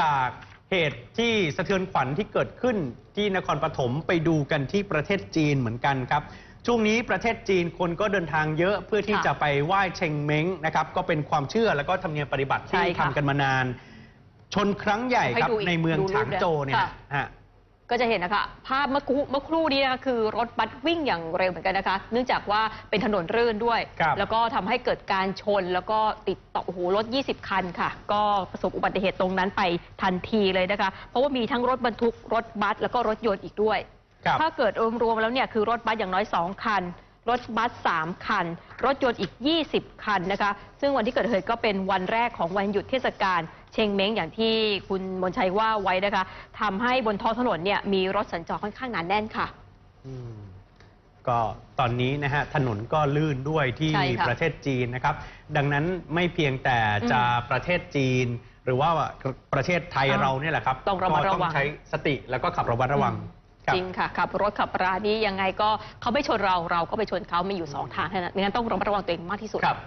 จากเหตุที่สะเทือนขวัญที่เกิดขึ้นที่นครปฐมไปดูกันที่ประเทศจีนเหมือนกันครับ ช่วงนี้ประเทศจีนคนก็เดินทางเยอะเพื่อที่ค่ะจะไปไหว้เชงเม้งนะครับก็เป็นความเชื่อแล้วก็ธรรมเนียมปฏิบัติใช่ที่ค่ะทำกันมานาน ชนครั้งใหญ่ครับให้ดูอีกในเมืองดูรูปฉางโจวเนี่ยค่ะฮะ ก็จะเห็นนะคะ ภาพเมื่อครู่เมื่อครู่นี้นะคะคือรถบัสวิ่งอย่างเร็วเหมือนกันนะคะ เนื่องจากว่าเป็นถนนรื่นด้วย ครับแล้วก็ทำให้เกิดการชนแล้วก็ติดต่อโอ้โหรถ 20 คันค่ะ ก็ประสบอุบัติเหตุตรงนั้นไปทันทีเลยนะคะ เพราะว่ามีทั้งรถบรรทุกรถบัสแล้วก็รถยนต์อีกด้วย ครับ ถ้าเกิดรวมๆแล้วเนี่ยคือรถบัสอย่างน้อย 2 คัน รถบัส 3 คัน รถยนต์อีก 20 คันนะคะ ซึ่งวันที่เกิดเหตุก็เป็นวันแรกของวันหยุดเทศกาลเชงเม้งอย่างที่คุณมนชัยว่าไว้นะคะทำให้บนท้องถนนเนี่ยมีรถสัญจรค่อนข้างหนาแน่นค่ะ อืมก็ตอนนี้นะฮะถนนก็ลื่นด้วยที่ใช่ค่ะประเทศจีนนะครับ ดังนั้นไม่เพียงแต่จะประเทศจีน หรือว่าประเทศไทยอ่าเราเนี่ยแหละครับต้องระมัดก็ระวังใช้สติแล้วก็ขับระมัดระวังคบ จริงค่ะขับรถขับรานี้ยังไงก็เขาไม่ชนเราเราก็ไปชนเขามีอยู่สองทางเท่านั้นงั้นต้องระมัดระวังตัวเองมากที่สุดครับ